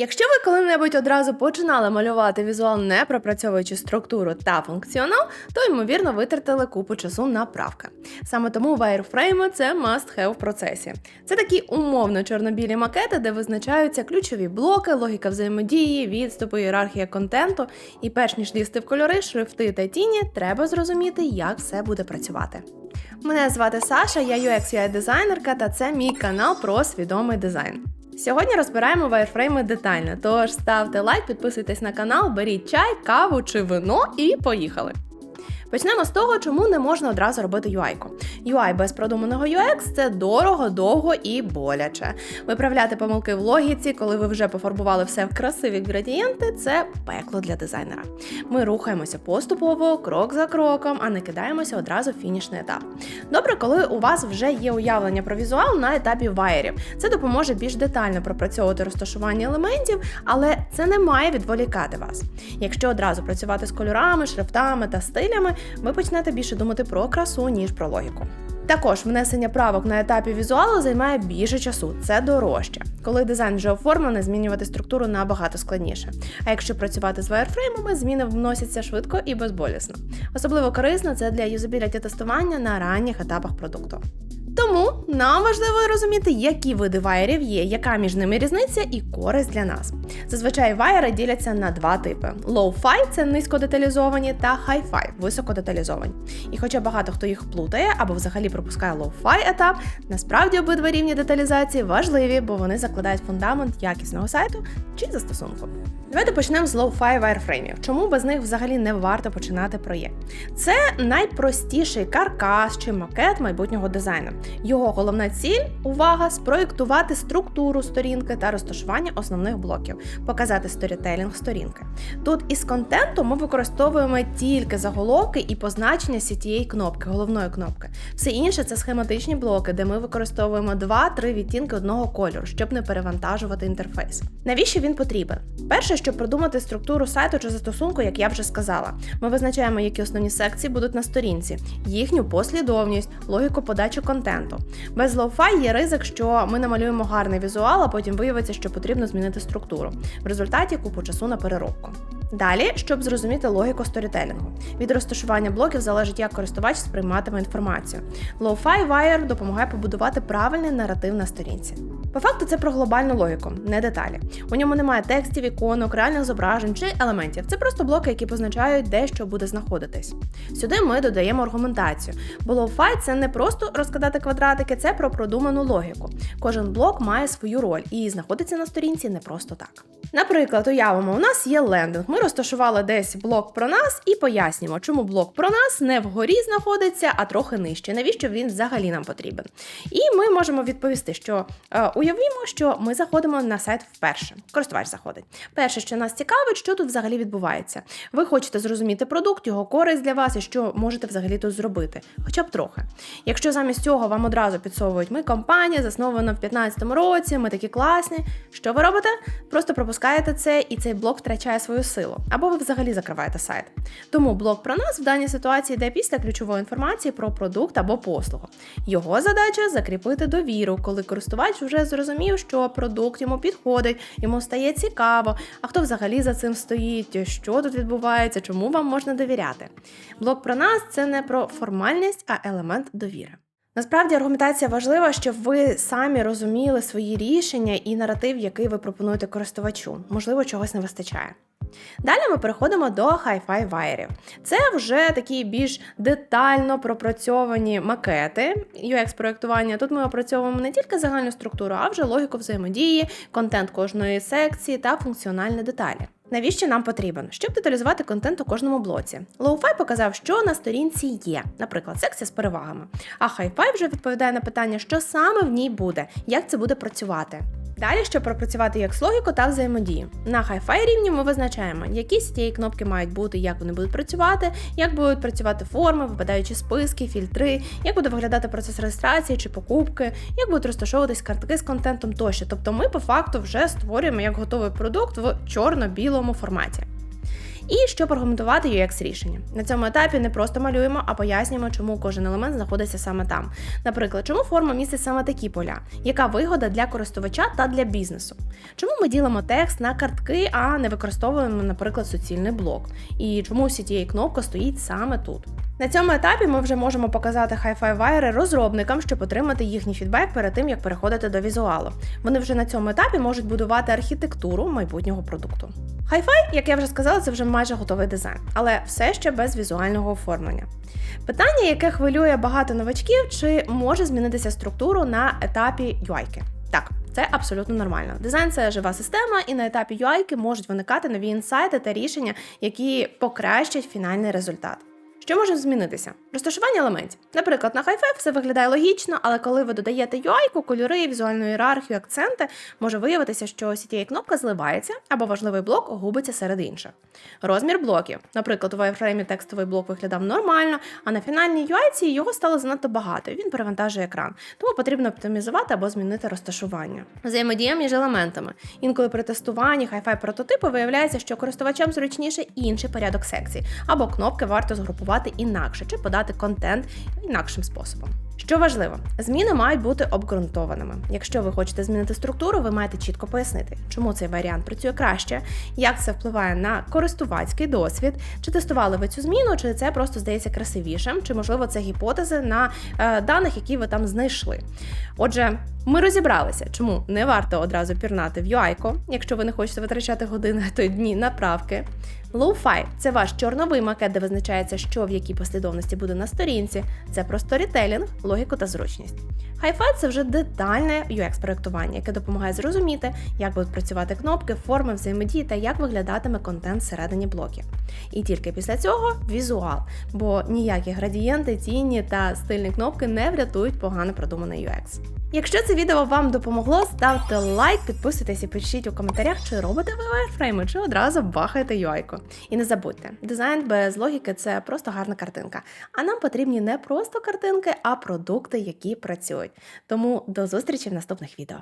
Якщо ви коли-небудь одразу починали малювати візуал, не пропрацьовуючи структуру та функціонал, то ймовірно витратили купу часу на правки. Саме тому вайрфрейми це must-have в процесі. Це такі умовно чорнобілі макети, де визначаються ключові блоки, логіка взаємодії, відступи, ієрархія контенту. І перш ніж лізти в кольори, шрифти та тіні, треба зрозуміти, як все буде працювати. Мене звати Саша, я UX UI дизайнерка, та це мій канал про свідомий дизайн. Сьогодні розбираємо вайрфрейми детально, тож ставте лайк, підписуйтесь на канал, беріть чай, каву чи вино і поїхали. Почнемо з того, чому не можна одразу робити UI-ку. UI без продуманого UX – це дорого, довго і боляче. Виправляти помилки в логіці, коли ви вже пофарбували все в красиві градієнти, це пекло для дизайнера. Ми рухаємося поступово, крок за кроком, а не кидаємося одразу в фінішний етап. Добре, коли у вас вже є уявлення про візуал на етапі вайерів. Це допоможе більш детально пропрацьовувати розташування елементів, але це не має відволікати вас. Якщо одразу працювати з кольорами, шрифтами та стилями, ви почнете більше думати про красу, ніж про логіку. Також внесення правок на етапі візуалу займає більше часу, це дорожче. Коли дизайн вже оформлений, змінювати структуру набагато складніше. А якщо працювати з вайрфреймами, зміни вносяться швидко і безболісно. Особливо корисно це для юзабіліті тестування на ранніх етапах продукту. Тому нам важливо розуміти, які види ваєрів є, яка між ними різниця і користь для нас. Зазвичай ваєри діляться на два типи: low-fi – це низькодеталізовані, та high-fi – високодеталізовані. І хоча багато хто їх плутає або взагалі пропускає low-fi етап, насправді обидва рівні деталізації важливі, бо вони закладають фундамент якісного сайту чи застосунку. Давайте почнемо з low-fi вайрфреймів. Чому без них взагалі не варто починати проєкт? Це найпростіший каркас чи макет майбутнього дизайну. Його головна ціль увага спроєктувати структуру сторінки та розташування основних блоків, показати сторітелінг сторінки. Тут із контенту ми використовуємо тільки заголовки і позначення CTA кнопки, головної кнопки. Все інше це схематичні блоки, де ми використовуємо 2-3 відтінки одного кольору, щоб не перевантажувати інтерфейс. Навіщо він потрібен? Перше, щоб продумати структуру сайту чи застосунку, як я вже сказала, ми визначаємо, які основні секції будуть на сторінці, їхню послідовність, логіку подачі контенту. Без лоу-фай є ризик, що ми намалюємо гарний візуал, а потім виявиться, що потрібно змінити структуру. В результаті купу часу на переробку. Далі, щоб зрозуміти логіку сторітелінгу. Від розташування блоків залежить, як користувач сприйматиме інформацію. Low-Fi Wire допомагає побудувати правильний наратив на сторінці. По факту це про глобальну логіку, не деталі. У ньому немає текстів, іконок, реальних зображень чи елементів. Це просто блоки, які позначають, де що буде знаходитись. Сюди ми додаємо аргументацію, бо low-fi – це не просто розкладати квадратики, це про продуману логіку. Кожен блок має свою роль і знаходиться на сторінці не просто так. Наприклад, уявимо, у нас є лендинг. Ми розташували десь блок про нас і пояснюємо, чому блок про нас не вгорі знаходиться, а трохи нижче. Навіщо він взагалі нам потрібен? І ми можемо відповісти, що е, уявімо, що ми заходимо на сайт вперше. Користувач заходить. Перше, що нас цікавить, що тут взагалі відбувається. Ви хочете зрозуміти продукт, його користь для вас і що можете взагалі тут зробити, хоча б трохи. Якщо замість цього вам одразу підсовують, ми компанія, заснована в 2015 році, ми такі класні. Що ви робите? Просто пропускаєте це, і цей блок втрачає свою силу. Або ви взагалі закриваєте сайт. Тому блок про нас в даній ситуації йде після ключової інформації про продукт або послугу. Його задача закріпити довіру, коли користувач вже зрозумів, що продукт йому підходить, йому стає цікаво, а хто взагалі за цим стоїть, що тут відбувається, чому вам можна довіряти. Блок про нас це не про формальність, а елемент довіри. Насправді аргументація важлива, щоб ви самі розуміли свої рішення і наратив, який ви пропонуєте користувачу. Можливо, чогось не вистачає. Далі ми переходимо до Hi-Fi вайерів. Це вже такі більш детально пропрацьовані макети UX-проєктування. Тут ми опрацьовуємо не тільки загальну структуру, а вже логіку взаємодії, контент кожної секції та функціональні деталі. Навіщо нам потрібен? Щоб деталізувати контент у кожному блоці. Low-Fi показав, що на сторінці є, наприклад, секція з перевагами. А Hi-Fi вже відповідає на питання, що саме в ній буде, як це буде працювати. Далі, щоб пропрацювати як з логіку та взаємодію. На Hi-Fi рівні ми визначаємо, які з цієї кнопки мають бути, як вони будуть працювати, як будуть працювати форми, випадаючі списки, фільтри, як буде виглядати процес реєстрації чи покупки, як будуть розташовуватись картки з контентом тощо. Тобто ми по факту вже створюємо як готовий продукт в чорно-білому форматі. І щоб аргументувати UX рішення. На цьому етапі не просто малюємо, а пояснюємо, чому кожен елемент знаходиться саме там. Наприклад, чому форма містить саме такі поля, яка вигода для користувача та для бізнесу. Чому ми ділимо текст на картки, а не використовуємо, наприклад, суцільний блок? І чому всі тієї кнопка стоїть саме тут? На цьому етапі ми вже можемо показати Hi-Fi вайри розробникам, щоб отримати їхній фідбек перед тим, як переходити до візуалу. Вони вже на цьому етапі можуть будувати архітектуру майбутнього продукту. Hi-Fi, як я вже сказала, це вже майже готовий дизайн, але все ще без візуального оформлення. Питання, яке хвилює багато новачків, чи може змінитися структуру на етапі UI. Так, це абсолютно нормально. Дизайн це жива система, і на етапі UI можуть виникати нові інсайти та рішення, які покращать фінальний результат. Що може змінитися? Розташування елементів. Наприклад, на Hi-Fi все виглядає логічно, але коли ви додаєте UI, кольори, візуальну ієрархію, акценти, може виявитися, що CTA кнопка зливається або важливий блок губиться серед інших. Розмір блоків. Наприклад, у Wireframe текстовий блок виглядав нормально, а на фінальній UI його стало занадто багато, і він перевантажує екран. Тому потрібно оптимізувати або змінити розташування. Взаємодія між елементами. Інколи при тестуванні Hi-Fi прототипу виявляється, що користувачам зручніше інший порядок секцій, або кнопки варто згрупувати інакше чи подати контент інакшим способом. Що важливо, зміни мають бути обґрунтованими. Якщо ви хочете змінити структуру, ви маєте чітко пояснити, чому цей варіант працює краще, як це впливає на користувацький досвід, чи тестували ви цю зміну, чи це просто здається красивішим, чи можливо це гіпотези на е, даних, які ви там знайшли. Отже, ми розібралися, чому не варто одразу пірнати в UI, якщо ви не хочете витрачати години, то дні на правки. Low-Fi – це ваш чорновий макет, де визначається, що в якій послідовності буде на сторінці. Це про сторітелінг, логіку та зручність. Hi-Fi – це вже детальне UX-проєктування, яке допомагає зрозуміти, як будуть працювати кнопки, форми взаємодії та як виглядатиме контент всередині блоків. І тільки після цього візуал, бо ніякі градієнти, тіні та стильні кнопки не врятують погано продуманий UX. Якщо це відео вам допомогло, ставте лайк, підписуйтесь і пишіть у коментарях, чи робите ви вайрфрейми, чи одразу бахаєте UI-ку. І не забудьте, дизайн без логіки це просто гарна картинка. А нам потрібні не просто картинки, а продукти, які працюють. Тому до зустрічі в наступних відео.